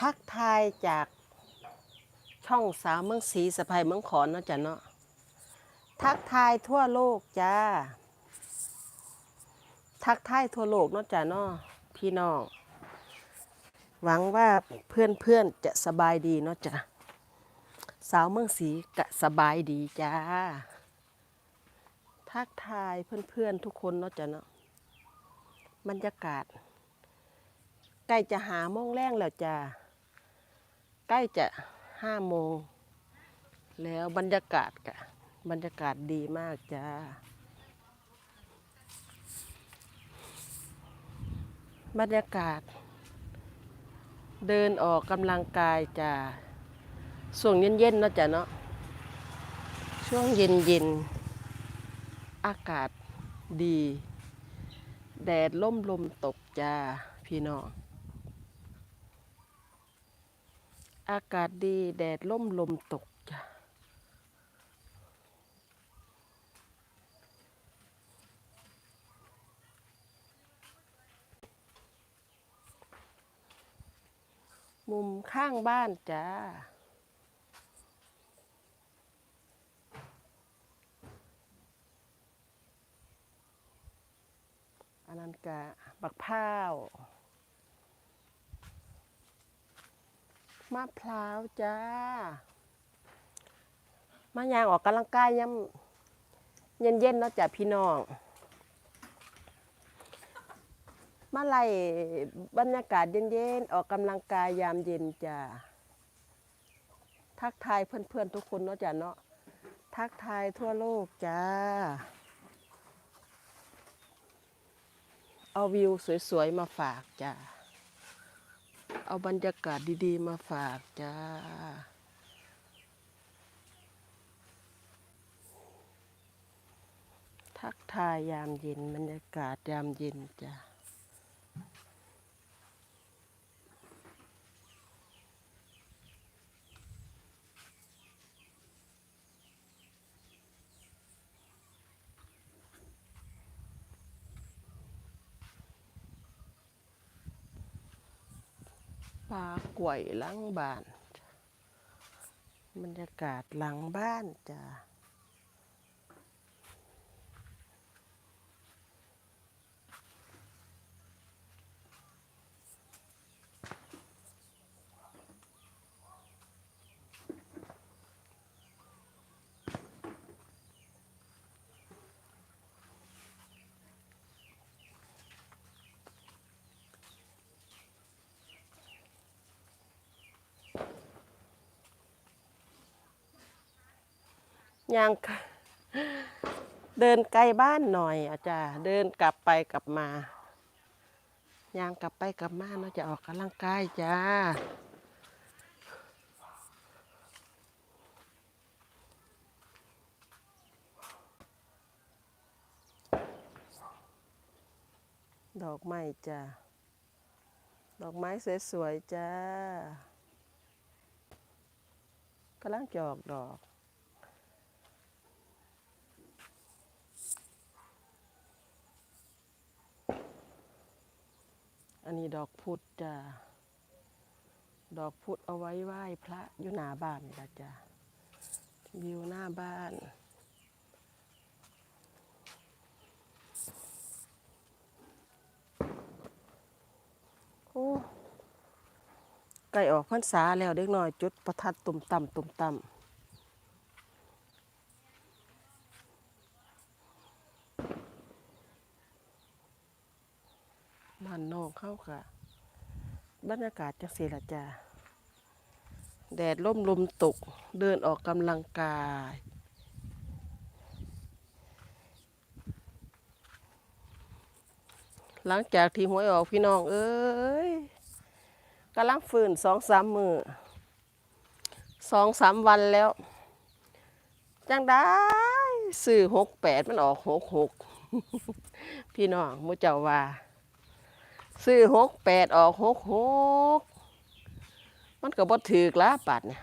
ทักทายจากช่องสาวเมืองศรีสะพายเมืองขอนเนาะจ้ะเนาะทักทายทั่วโลกจ้า ทักทายทั่วโลกเนาะจ้ะเนาะพี่น้อง หวังว่าเพื่อนเพื่อนจะสบายดีเนาะจ้ะสาวเมืองศรีกะสบายดีจ้า ทักทายเพื่อนๆทุกคนเนาะจ้ะเนาะบรรยากาศใกล้จะหาโมงแรงแล้วจ้า ใกล้จะห้าโมง แล้วบรรยากาศกะบรรยากาศดีมากจ้าบรรยากาศ เดินออกกำลังกายจ้าช่วงเย็นๆเนาะจ้ะเนาะช่วงเย็นๆอากาศดี แดดล่มลมตกจ้าพี่น้อง อากาศดีแดดล่มลมตกจ้ะมุมข้างบ้านจ้า อันนั้นกะบักพร้าว มะพร้าวจ้ามายางออกกำลังกายย่ำเย็นๆเนาะจ้ะพี่น้องมาไล่บรรยากาศเย็นๆออกกำลังกายยามเย็นจ้าทักทายเพื่อนๆทุกคนเนาะจ้ะเนาะทักทายทั่วโลกจ้าเอาวิวสวยๆมาฝากจ้า เอาบรรยากาศดีๆ มาฝากจ้า ทักทายยามเย็นบรรยากาศยามเย็นจ้า ป ล้วยหลังบ้าน บรรยากาศหลังบ้านจ้า ยังค่ะเดินไกลบ้านหน่อยอาจารย์เดินกลับไปกลับมายางกลับไปกลับมาเนาะจะออกกำลังกายจ้าดอกไม้จ้าดอกไม้สวยๆจ้ากำลังจะออกดอก อันนี้ดอกพุธจ้ะดอกพุธเอาไว้ไหว้พระอยู่หน้าบ้านนะจ้ะวิวหน้าบ้านโอ้ใกล้ออกพรรษาแล้วเด็กน้อยจุดประทัดตุ่มต่ำตุ่มต่ำ บ้านนอกเข้าค่ะ บรรยากาศจังสีละจ้าแดดร่มลมตก เดินออกกำลังกาย หลังจากที่หวยออกพี่น้องเอ้ยกำลังฟื้นสองสามมือสองสามวันแล้ว จังได้ซื้อหกแปดมันออกหกหกพี่น้องมุเจ้าว่า ซื้อหกแปดออกหกหกมันก็บ่ถือกละปัดเนี่ย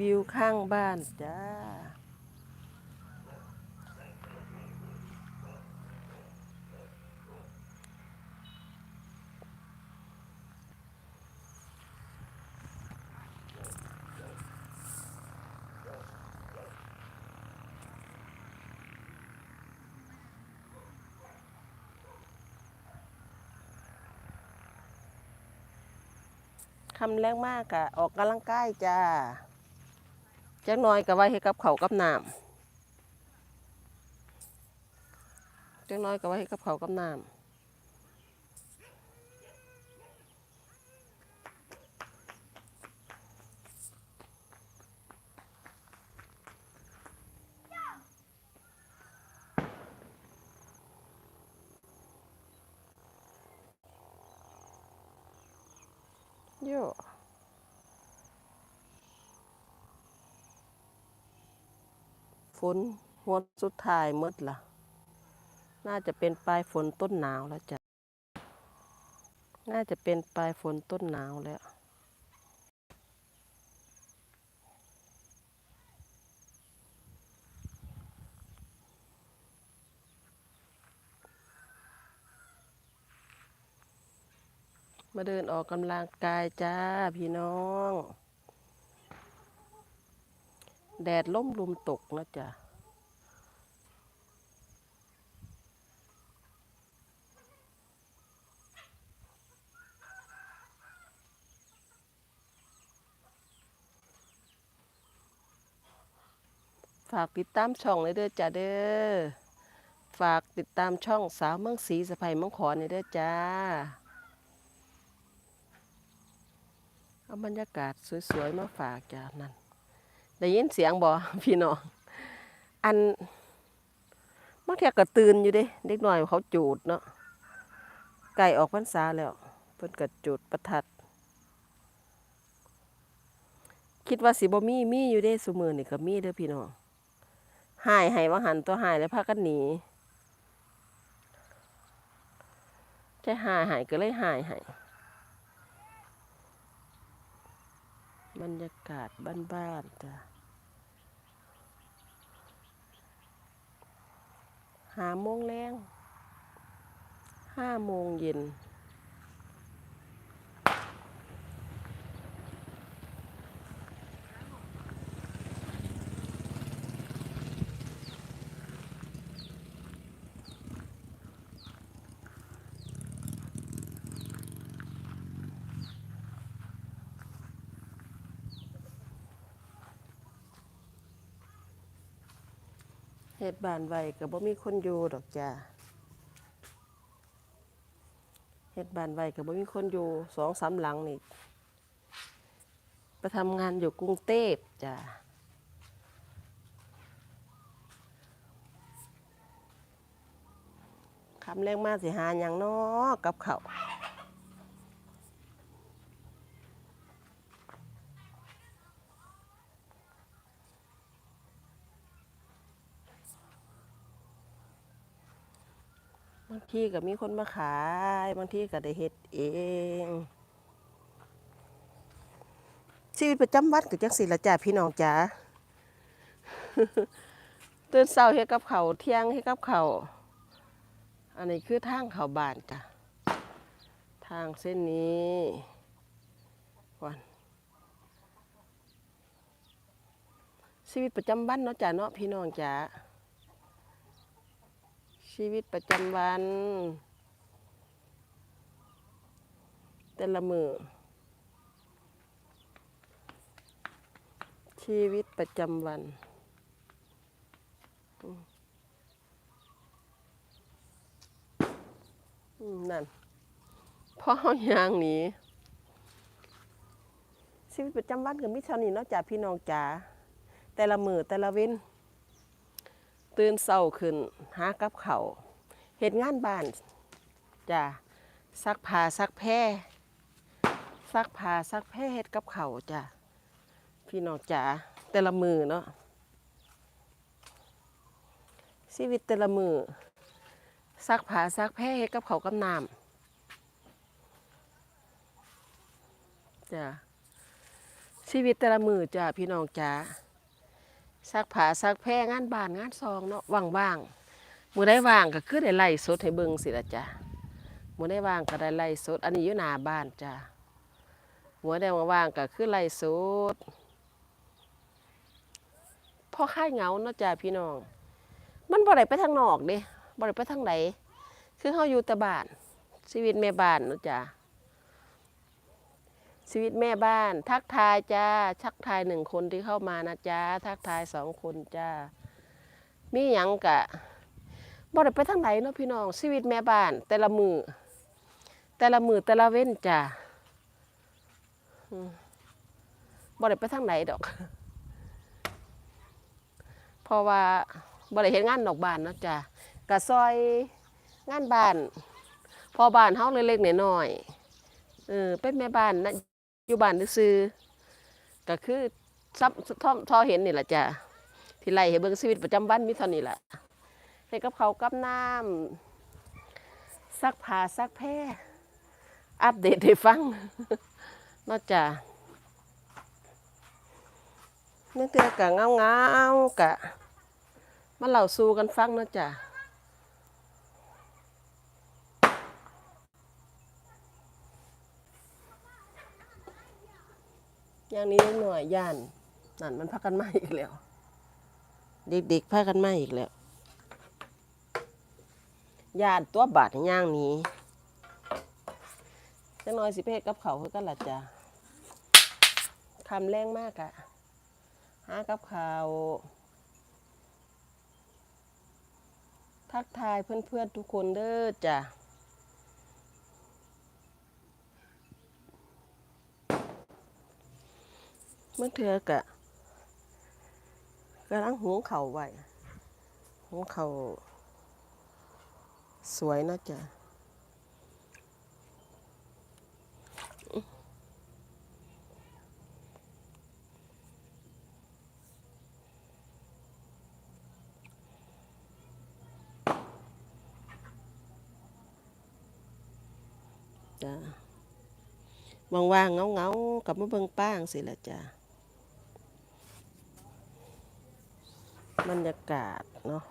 วิวข้างบ้านจ้า คำแรงมากอะออกกำลังกายจ้า จักหน่อยก็ไว้ให้กับเขากับน้ำจักหน้อยก็ไว้ให้กับเขากับน้ำโย่ ฝนหัวสุดท้ายหมดละน่าจะเป็นปลายฝนต้นหนาวแล้วจ้ะ น่าจะเป็นปลายฝนต้นหนาวแล้วมาเดินออกกำลังกายจ้าพี่น้อง แดดล่มลุมตกนะจ๊ะฝากติดตามช่องเลยเด้อจ้าเด้อ ฝากติดตามช่องสาวเมืองศรีสะพายมืองขอนเลยเด้อจ้า เอาบรรยากาศสวยๆมาฝากจ้านั่น ได้ยินเสียงบ่พี่น้องอันบางทีก็ตื่นอยู่เด้เด็กน้อยเขาจูดเนาะไก่ออกพรรษาแล้วเพิ่นก็จุดประทัด คิดว่าสิบ่มีมีอยู่เด้ซุมือนี่ก็มีเด้อพี่น้องหายให้ว่าหันตัวหายแล้วพากันหนีใจหายหายก็เลยหายให้ บรรยากาศบ้านๆจ้ะหาโมงแรงห้าโมงเย็น ฮ็ดบ้านไว้ก็บ่มีคนอยู่ดอกจ้าเฮ็ดบ้านไว้ก็บ่มีคนอยู่สองสามหลังนี่ไปทำงานอยู่กรุงเทพจ้าคำแรกมาสิหาอย่างน้อกับเขาางทีก็มีคนมาขาย บางทีก็ได้เฮ็ดเองชีวิตประจำวันก็จังสิละจ้าพี่น้องจ๋าตื่นเช้าเฮ็ดกับเขาเที่ยงเฮ็ดกับเขาอันนี้คือทางเขาบานจ้ะทางเส้นนี้วันชีวิตประจำวันเนาะจ้ะเนาะพี่น้องจ๋า ชีวิตประจำวัน แต่ละมือชีวิตประจำวันนั่นพ่อยางหนีชีวิตประจำวันก็มิเท่านีนาะจ้ะพี่น้องจ๋าแต่ละมือแต่ละเว้น ตื่นเศร้าขึ้น หากับเขาเฮ็ดงานบ้านจ้ะซักผ้าซักแพร่ซักผ้าซักแพร่เฮ็ดกับเขาจ้ะพี่น้องจ๋าแต่ละมือเนาะชีวิตแต่ละมือซักผ้าซักแพร่เฮ็ดกับเขากับน้ำจ้ะชีวิตแต่ละมือจ้าพี่น้องจ้า ซักผ้าซักแพรงานบ้านงานซองเนาะว่างๆมือได้ว่างก็คือได้ไล่สดให้เบิ่งสิละจ้ามือได้ว่างก็ได้ไล่สด อันนี้อยู่หน้าบ้านจ้ามือได้ว่างๆก็คือไล่สดพอค่ายเงาเนาะจ้าพี่น้อง มันบ่ได้ไปทางนอกเด้บ่ได้ไปทางไหนคือเฮาอยู่แต่บ้านชีวิตแม่บ้านเนาะจ้า ชีวิตแม่บ้าน ทักทายจ้าทักทายหนึ่งคนที่เข้ามานะจ้าทักทายสองคนจ้ามีหยังกะบ่ได้ไปทางไหนเนาะพี่น้องชีวิตแม่บ้าน แต่ละมือแต่ละมือแต่ละเว้นจ้าบ่ได้ไปทางไหนดอกเพราะว่าบ่ได้เห็นงานนอกบ้านเนาะจ้ากะซอยงานบ้านพอบ้านเฮาเล็กๆน้อยๆเออเป็นแม่บ้านนะ อยู่บ้านซื้อก็คือซับทอทอเห็นนี่แหละจ้ะที่ไล่ให้เบิ่งชีวิตประจำวันมีเท่านี้แหละให้กับเขากับน้ำซักผ้าซักแพรอัปเดตให้ฟังนอกจากเนื่องเตือกะเงาเงากะมาเล่าสู่กันฟังนาะจ้ะ อย่างนี้หน่อยย่านนั่นมันพักกันมาอีกแล้ว เด็กๆพากันมาอีกแล้วย่านตัวบาดย่างนี้จังน้อยสิเฮ็ดกับเขาคือกันละจ้ะคำแรงมากอะหากับเขาทักทายเพื่อนๆทุกคนเด้อจ้ะ เมื่อเทือกะกำลังหุงเข่าไว้หุงเข่าสวยนะจ๊ะจ้ะว่างๆเงาๆกับมาเบิ่งป้างสิละจ้ะ บรรยากาศเนาะ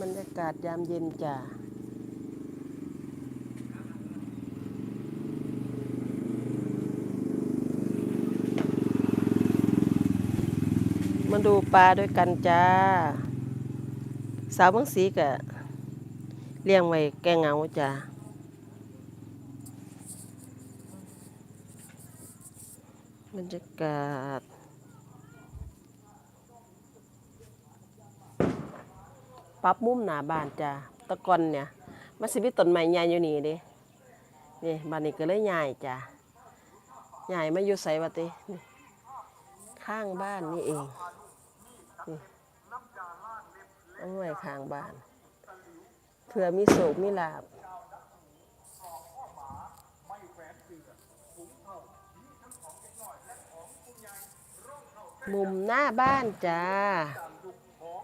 บรรยากาศยามเย็นจ้ะ มาดูปลาด้วยกันจ้า สาวบางสีกะเลี้ยงไว้แกงเงาจ้าบรรยากาศปรับมุมหน้าบ้านจ้าตะกอนเนี่ยมันสิมีต้นไม้ใหญ่อยู่นี่เดินี่บ้านนี้ก็เลยใหญ่จ้าใหญ่มาอยู่ใส่วะตินี่ข้างบ้านนี่เอง เอาไว้ข้างบ้านเผื่อมีโศกมีลาบมุมหน้าบ้านจ้าขอ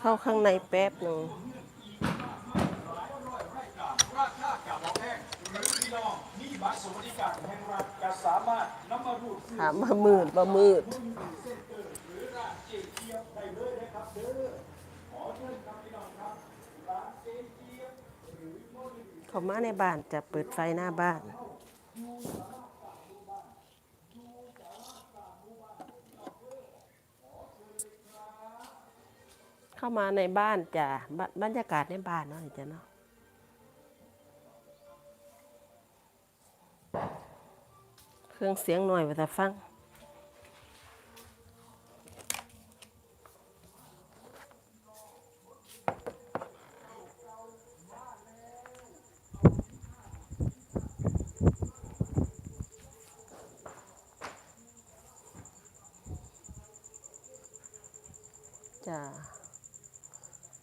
เข้าข้างในแป๊บหนึ่งราคากับแพงหามมือถามว่ามืดมือร้านเจเทียบได้เลยนะครับเด้อขอเชิญครับพี่น้องครับร้านเจเทียบหรือโมดิเข้ามาในบ้านจะเปิดไฟหน้าบ้าน เข้ามาในบ้านจ้ะบรรบรรยากาศในบ้านเนาะนี่จ้ะเนาะเครื่องเสียงหน่อยว่าจะฟัง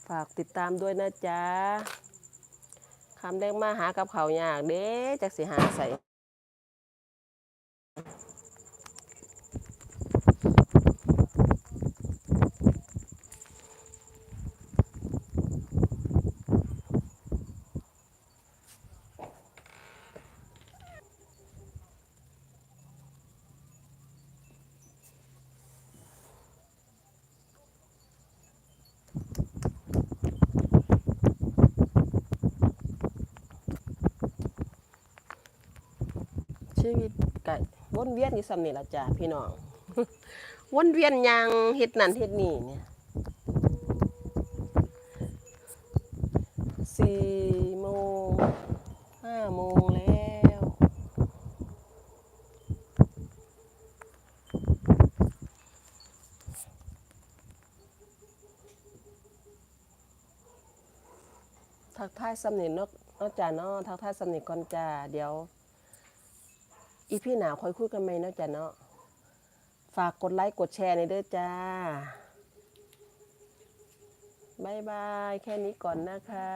ฝากติดตามด้วยนะจ๊ะคำเล็กมาหากับเขาวยากเด้จักสิหาใส่ ชีวิตก็วนเวียนอยู่สำนี่ละจ้ะพี่น้อง วนเวียนยังเฮ็ดนั่นเฮ็ดนี่เนี่ยสี่โมงห้าโมงแล้วทักทายสำนีเนกนอกจากนาะทักทายสำนีก่อนจ้าเดี๋ยว อีพี่หนาคอยคุยกันไหมเนาะจ้ะเนาะฝากกดไลค์กดแชร์ในเด้อจ้าบายบาย แค่นี้ก่อนนะคะ